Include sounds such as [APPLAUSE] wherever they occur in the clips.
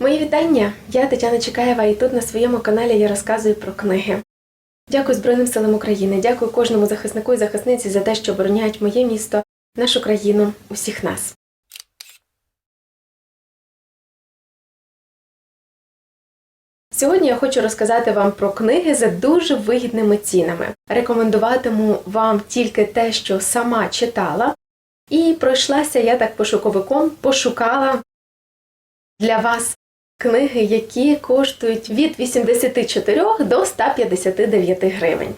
Мої вітання! Я Тетяна Чекаєва, і тут на своєму каналі я розказую про книги. Дякую Збройним силам України, дякую кожному захиснику і захисниці за те, що обороняють моє місто, нашу країну, усіх нас. Сьогодні я хочу розказати вам про книги за дуже вигідними цінами. Рекомендуватиму вам тільки те, що сама читала, і пройшлася я так пошуковиком, пошукала для вас книги, які коштують від 84 до 159 гривень.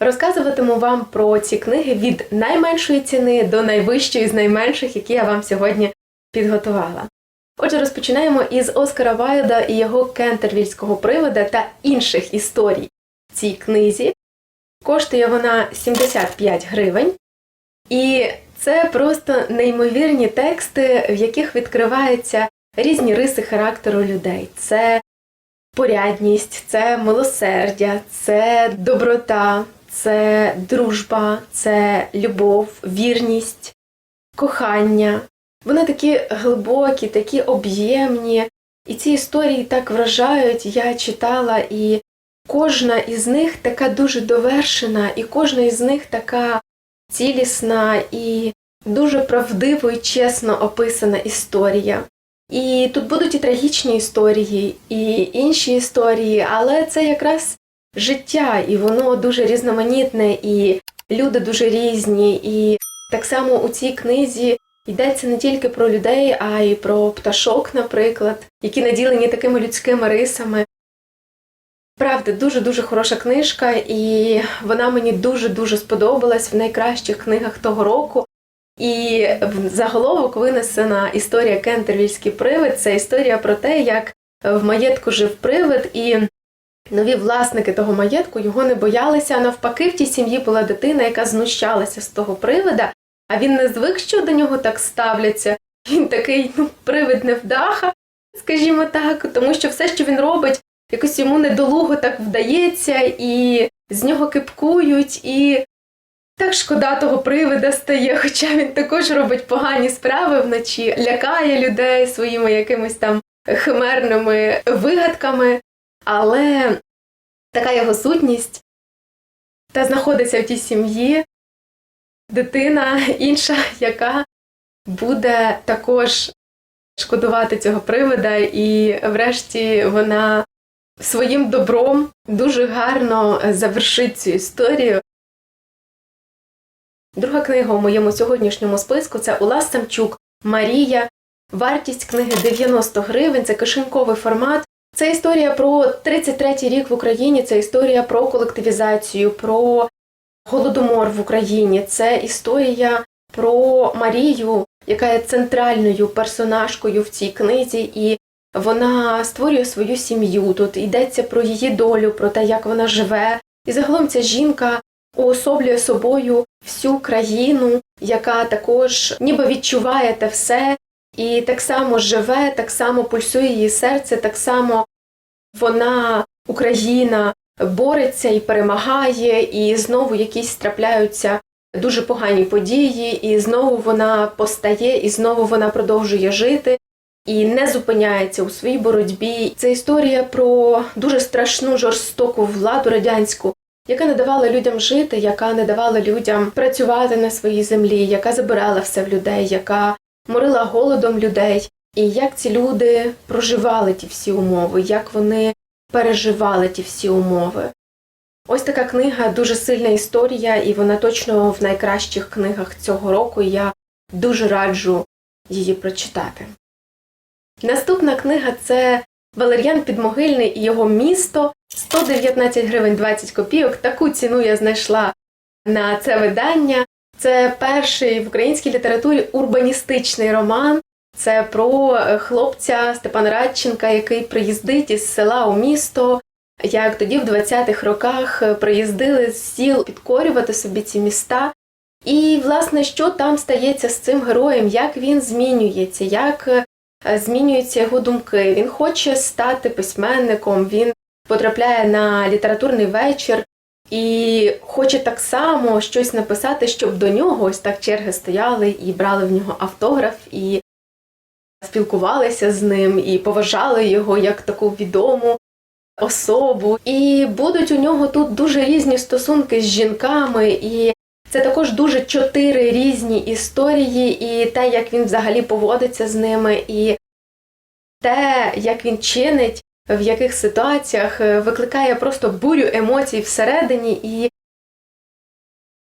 Розказуватиму вам про ці книги від найменшої ціни до найвищої з найменших, які я вам сьогодні підготувала. Отже, розпочинаємо із Оскара Вайлда і його кентервільського привода та інших історій в цій книзі. Коштує вона 75 гривень. І це просто неймовірні тексти, в яких відкриваються різні риси характеру людей. Це порядність, це милосердя, це доброта, це дружба, це любов, вірність, кохання. Вони такі глибокі, такі об'ємні, і ці історії так вражають. Я читала, і кожна із них така дуже довершена, і кожна із них така цілісна і дуже правдиво і чесно описана історія. І тут будуть і трагічні історії, і інші історії, але це якраз життя, і воно дуже різноманітне, і люди дуже різні. І так само у цій книзі йдеться не тільки про людей, а й про пташок, наприклад, які наділені такими людськими рисами. Правда, дуже-дуже хороша книжка, і вона мені дуже-дуже сподобалась в найкращих книгах того року. І в заголовок винесена історія Кентервільський привид. Це історія про те, як в маєтку жив привид, і нові власники того маєтку його не боялися. Навпаки, в тій сім'ї була дитина, яка знущалася з того привида, а він не звик, що до нього так ставляться. Він такий ну, привид невдаха, скажімо так, тому що все, що він робить, якось йому недолуго так вдається, і з нього кипкують, і так шкода того привида стає, [LAUGHS] хоча він також робить погані справи вночі, лякає людей своїми якимись там химерними вигадками, але така його сутність та знаходиться в тій сім'ї дитина інша, яка буде також шкодувати цього привида, і врешті вона своїм добром дуже гарно завершить цю історію. Друга книга у моєму сьогоднішньому списку це Улас Самчук Марія. Вартість книги 90 гривень, це кишеньковий формат. Це історія про 33-й рік в Україні, це історія про колективізацію, про голодомор в Україні. Це історія про Марію, яка є центральною персонажкою в цій книзі, і вона створює свою сім'ю. Тут йдеться про її долю, про те, як вона живе. І загалом ця жінка уособлює собою всю країну, яка також ніби відчуває те все, і так само живе, так само пульсує її серце, так само вона, Україна, бореться і перемагає, і знову якісь трапляються дуже погані події, і знову вона постає, і знову вона продовжує жити. І не зупиняється у своїй боротьбі. Це історія про дуже страшну жорстоку владу радянську, яка не давала людям жити, яка не давала людям працювати на своїй землі, яка забирала все в людей, яка морила голодом людей. І як ці люди проживали ті всі умови, як вони переживали ті всі умови. Ось така книга дуже сильна історія, і вона точно в найкращих книгах цього року. Я дуже раджу її прочитати. Наступна книга це Валер'ян Підмогильний і його місто 119 гривень 20 копійок. Таку ціну я знайшла на це видання. Це перший в українській літературі урбаністичний роман. Це про хлопця Степана Радченка, який приїздить із села у місто, як тоді в 20-х роках приїздили з сіл підкорювати собі ці міста. І, власне, що там стається з цим героєм, як він змінюється, як е, змінюються його думки. Він хоче стати письменником, він потрапляє на літературний вечір і хоче так само щось написати, щоб до нього ось так черги стояли і брали в нього автограф, і спілкувалися з ним, і поважали його як таку відому особу. І будуть у нього тут дуже різні стосунки з жінками, і це також дуже чотири різні історії, і те, як він взагалі поводиться з ними, і те, як він чинить, в яких ситуаціях е, викликає просто бурю емоцій всередині. І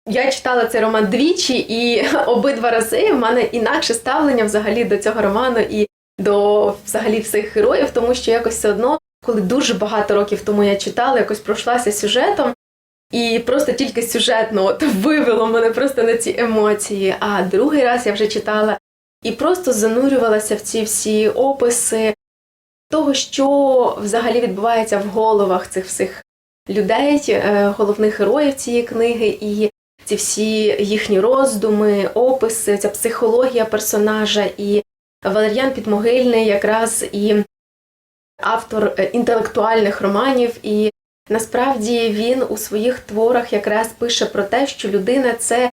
я читала цей роман двічі, і [LAUGHS] обидва рази в мене інакше ставлення взагалі до цього роману і до взагалі всіх героїв, тому що якось все одно, коли дуже багато років тому я читала, якось пройшлася сюжетом. І просто тільки сюжетно от [LAUGHS] вивело мене просто на ці емоції. А другий раз я вже читала і просто занурювалася в ці всі описи того, що взагалі відбувається в головах цих всіх людей, е, головних героїв цієї книги, і ці всі їхні роздуми, описи, ця психологія персонажа. І Валер'ян Підмогильний якраз і автор е, інтелектуальних романів. і Насправді він у своїх творах якраз пише про те, що людина це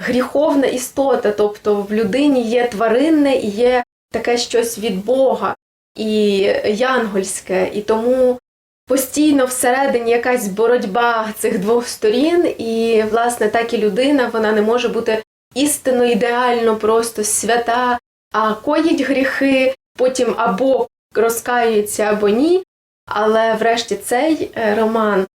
гріховна істота, тобто в людині є тваринне і є таке щось від Бога і янгольське, і тому постійно всередині якась боротьба цих двох сторін, і, власне, так і людина вона не може бути істинно ідеально, просто свята, а коїть гріхи, потім або розкаюється, або ні. Але врешті цей е, роман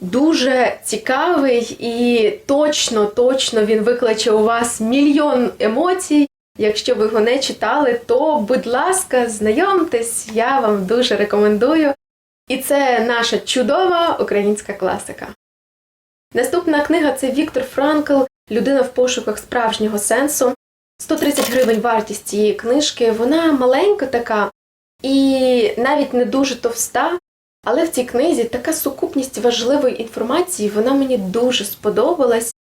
дуже цікавий і точно, точно він викличе у вас мільйон емоцій. Якщо ви його не читали, то, будь ласка, знайомтесь, я вам дуже рекомендую. І це наша чудова українська класика. Наступна книга це Віктор Франкл Людина в пошуках справжнього сенсу. 130 гривень вартість цієї книжки. Вона маленька така, і навіть не дуже товста, але в цій книзі така сукупність важливої інформації, вона мені дуже сподобалась.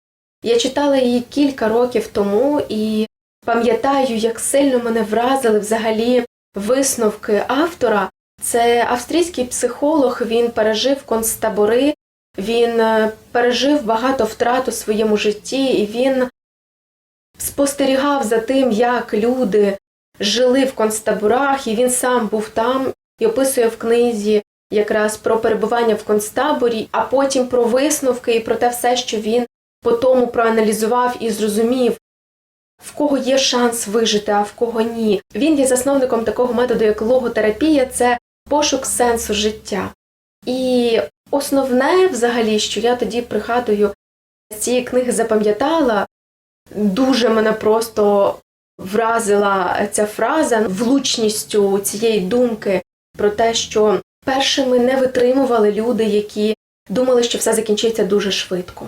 Я читала її кілька років тому і пам'ятаю, як сильно мене вразили взагалі висновки автора. Це австрійський психолог, він пережив концтабори, він е, пережив багато втрат у своєму житті, і він спостерігав за тим, як люди жили в концтаборах, і він сам був там і описує в книзі якраз про перебування в концтаборі, а потім про висновки і про те все, що він по тому проаналізував і зрозумів, в кого є шанс вижити, а в кого ні. Він є засновником такого методу, як логотерапія, це пошук сенсу життя. І основне, взагалі, що я тоді пригадую з цієї книги запам'ятала, дуже мене просто вразила ця фраза влучністю цієї думки про те, що першими не витримували люди, які думали, що все закінчиться дуже швидко.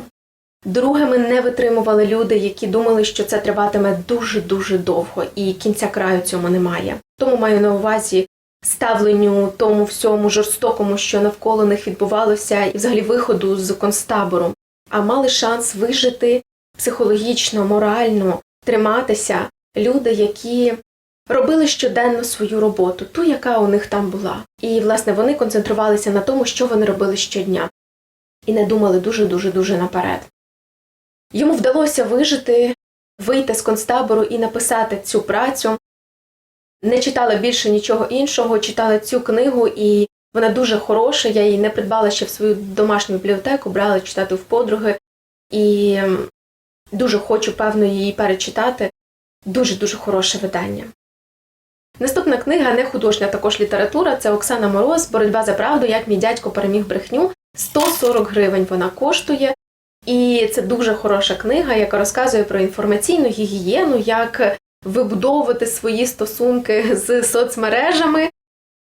Другими не витримували люди, які думали, що це триватиме дуже-дуже довго, і кінця краю цьому немає. Тому маю на увазі ставленню тому всьому жорстокому, що навколо них відбувалося, і взагалі виходу з концтабору, а мали шанс вижити психологічно, морально, триматися люди, які робили щоденно свою роботу, ту, яка у них там була. І, власне, вони концентрувалися на тому, що вони робили щодня, і не думали дуже-дуже дуже наперед. Йому вдалося вижити, вийти з концтабору і написати цю працю. Не читала більше нічого іншого, читала цю книгу, і вона дуже хороша. Я її не придбала ще в свою домашню бібліотеку, брала читати в подруги, і дуже хочу, певно, її перечитати. Дуже-дуже хороше видання. Наступна книга не художня, також література. Це Оксана Мороз, Боротьба за правду, як мій дядько переміг брехню. 140 гривень вона коштує. І це дуже хороша книга, яка розказує про інформаційну гігієну, як вибудовувати свої стосунки з соцмережами,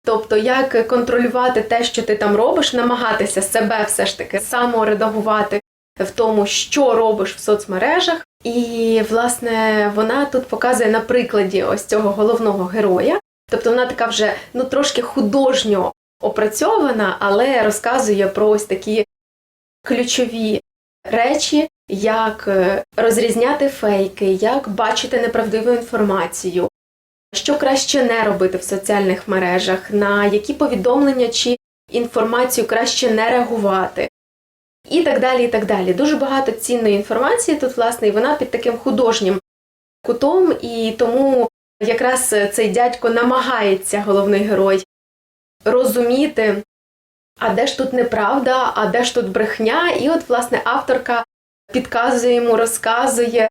тобто як контролювати те, що ти там робиш, намагатися себе все ж таки саморедагувати в тому, що робиш в соцмережах. І, власне, вона тут показує на прикладі ось цього головного героя. Тобто вона така вже ну трошки художньо опрацьована, але розказує про ось такі ключові речі, як е, розрізняти фейки, як бачити неправдиву інформацію, що краще не робити в соціальних мережах, на які повідомлення чи інформацію краще не реагувати. І так далі, і так далі. Дуже багато цінної інформації тут, власне, і вона під таким художнім кутом, і тому якраз цей дядько намагається, головний герой, розуміти, а де ж тут неправда, а де ж тут брехня. І от, власне, авторка підказує йому, розказує,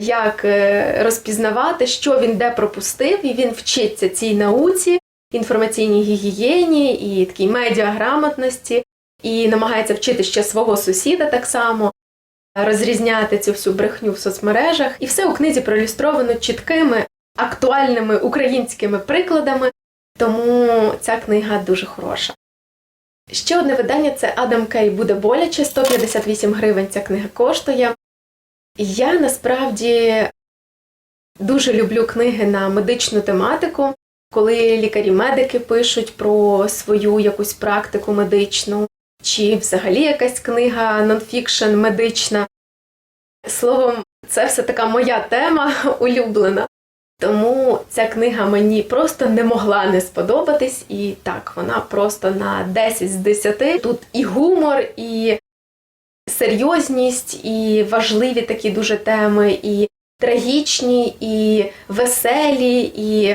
як е, розпізнавати, що він де пропустив, і він вчиться цій науці, інформаційній гігієні і такій медіаграмотності, і намагається вчити ще свого сусіда так само, розрізняти цю всю брехню в соцмережах. І все у книзі проілюстровано чіткими, актуальними українськими прикладами, тому ця книга дуже хороша. Ще одне видання це Адам Кей буде боляче, 158 гривень ця книга коштує. Я насправді дуже люблю книги на медичну тематику, коли лікарі-медики пишуть про свою якусь практику медичну, чи взагалі якась книга нонфікшн медична. Словом, це все така моя тема [LAUGHS] улюблена. Тому ця книга мені просто не могла не сподобатись, і так, вона просто на 10 з 10. Тут і гумор, і серйозність, і важливі такі дуже теми, і трагічні, і веселі, і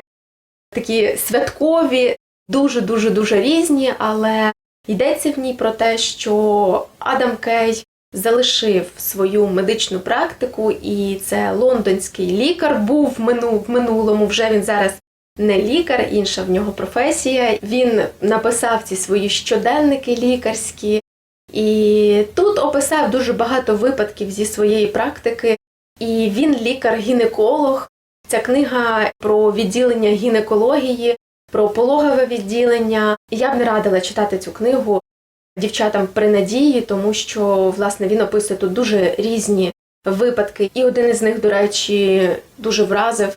такі святкові, дуже-дуже дуже різні, але йдеться в ній про те, що Адам Кей залишив свою медичну практику, і це лондонський лікар був в мину- в минулому. Вже він зараз не лікар, інша в нього професія. Він написав ці свої щоденники лікарські, і тут описав дуже багато випадків зі своєї практики. І він лікар-гінеколог. Ця книга про відділення гінекології, про пологове відділення. Я б не радила читати цю книгу дівчатам при надії, тому що власне він описує тут дуже різні випадки. І один із них, до речі, дуже вразив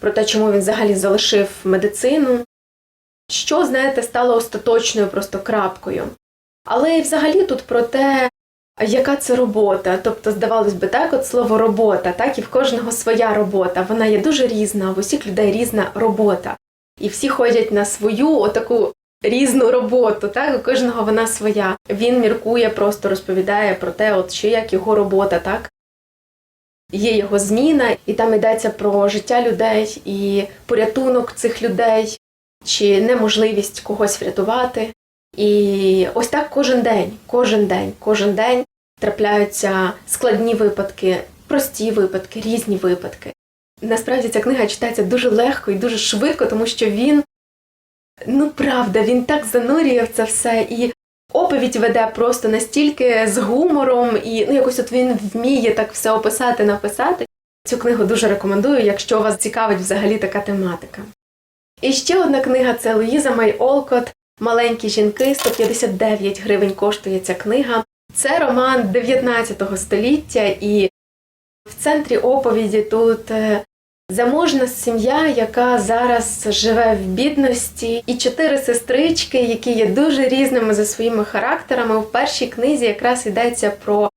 про те, чому він взагалі залишив медицину. Що, знаєте, стало остаточною просто крапкою. Але і взагалі тут про те, яка це робота. Тобто, здавалось би, так, от слово робота, так і в кожного своя робота. Вона є дуже різна, в усіх людей різна робота. І всі ходять на свою отаку різну роботу, так у кожного вона своя. Він міркує, просто розповідає про те, от що як його робота, так. Є його зміна, і там йдеться про життя людей і порятунок цих людей, чи неможливість когось врятувати. І ось так кожен день, кожен день, кожен день трапляються складні випадки, прості випадки, різні випадки. Насправді ця книга читається дуже легко і дуже швидко, тому що він, ну правда, він так занурює в це все і оповідь веде просто настільки з гумором, і ну якось от він вміє так все описати, написати. Цю книгу дуже рекомендую, якщо вас цікавить взагалі така тематика. І ще одна книга це Луїза Май Олкот Маленькі жінки 159 гривень коштує ця книга. Це роман 19 століття, і в центрі оповіді тут е, заможна сім'я, яка зараз живе в бідності, і чотири сестрички, які є дуже різними за своїми характерами. В першій книзі якраз йдеться про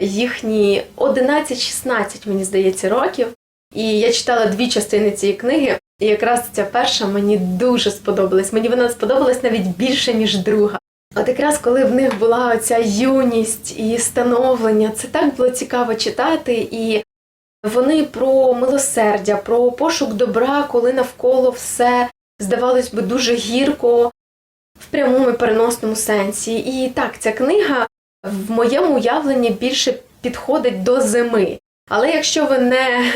їхні 11-16, мені здається, років. І я читала дві частини цієї книги, і якраз ця перша мені дуже сподобалась. Мені вона сподобалась навіть більше, ніж друга. От якраз коли в них була оця юність і становлення, це так було цікаво читати, і вони про милосердя, про пошук добра, коли навколо все здавалось би дуже гірко в прямому і переносному сенсі. І так, ця книга в моєму уявленні більше підходить до зими. Але якщо ви не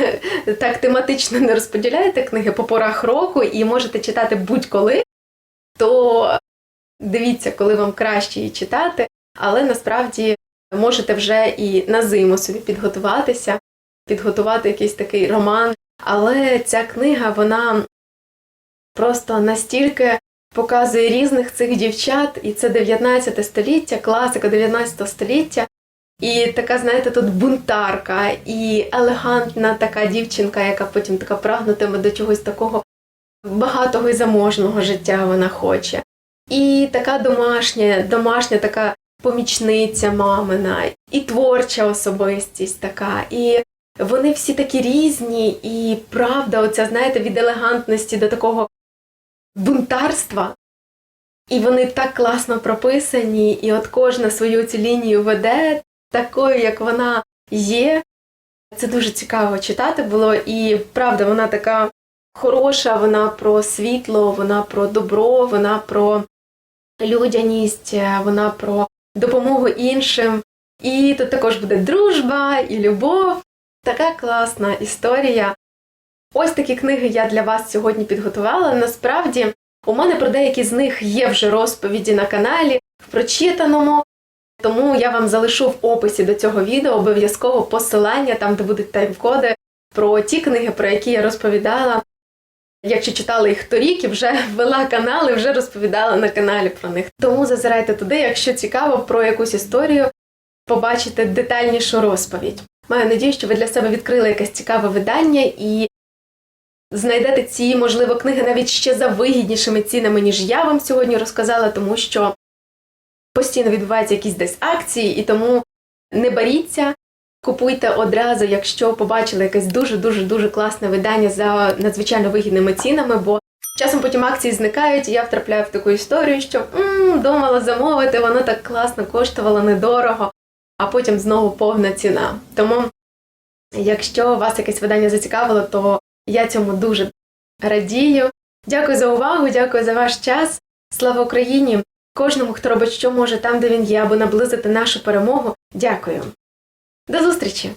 [LAUGHS] так тематично не розподіляєте книги по порах року і можете читати будь-коли, то дивіться, коли вам краще її читати, але насправді можете вже і на зиму собі підготуватися, підготувати якийсь такий роман. Але ця книга, вона просто настільки показує різних цих дівчат, і це 19 століття, класика 19 століття. І така, знаєте, тут бунтарка, і елегантна така дівчинка, яка потім така прагнутиме до чогось такого багатого і заможного життя вона хоче. І така домашня, домашня така помічниця мамина, і творча особистість така. І Вони всі такі різні, і правда, оця, знаєте, від елегантності до такого бунтарства. І вони так класно прописані, і от кожна свою цю лінію веде такою, як вона є. Це дуже цікаво читати було, і правда, вона така хороша, вона про світло, вона про добро, вона про людяність, вона про допомогу іншим. І тут також буде дружба і любов. Така класна історія. Ось такі книги я для вас сьогодні підготувала. Насправді, у мене про деякі з них є вже розповіді на каналі в прочитаному. Тому я вам залишу в описі до цього відео обов'язково посилання, там де будуть тайм-коди про ті книги, про які я розповідала. Якщо читали їх торік і вже [LAUGHS] вела канал і вже розповідала на каналі про них. Тому зазирайте туди, якщо цікаво про якусь історію, побачите детальнішу розповідь. Маю надію, що ви для себе відкрили якесь цікаве видання і знайдете ці, можливо, книги навіть ще за вигіднішими цінами, ніж я вам сьогодні розказала, тому що постійно відбуваються якісь десь акції, і тому не боріться, купуйте одразу, якщо побачили якесь дуже дуже класне видання за надзвичайно вигідними цінами, бо часом потім акції зникають, і я втрапляю в таку історію, що м, думала замовити, воно так класно коштувало недорого, а потім знову повна ціна. Тому, якщо вас якесь видання зацікавило, то я цьому дуже радію. Дякую за увагу, дякую за ваш час. Слава Україні! Кожному, хто робить, що може там, де він є, аби наблизити нашу перемогу. Дякую. До зустрічі!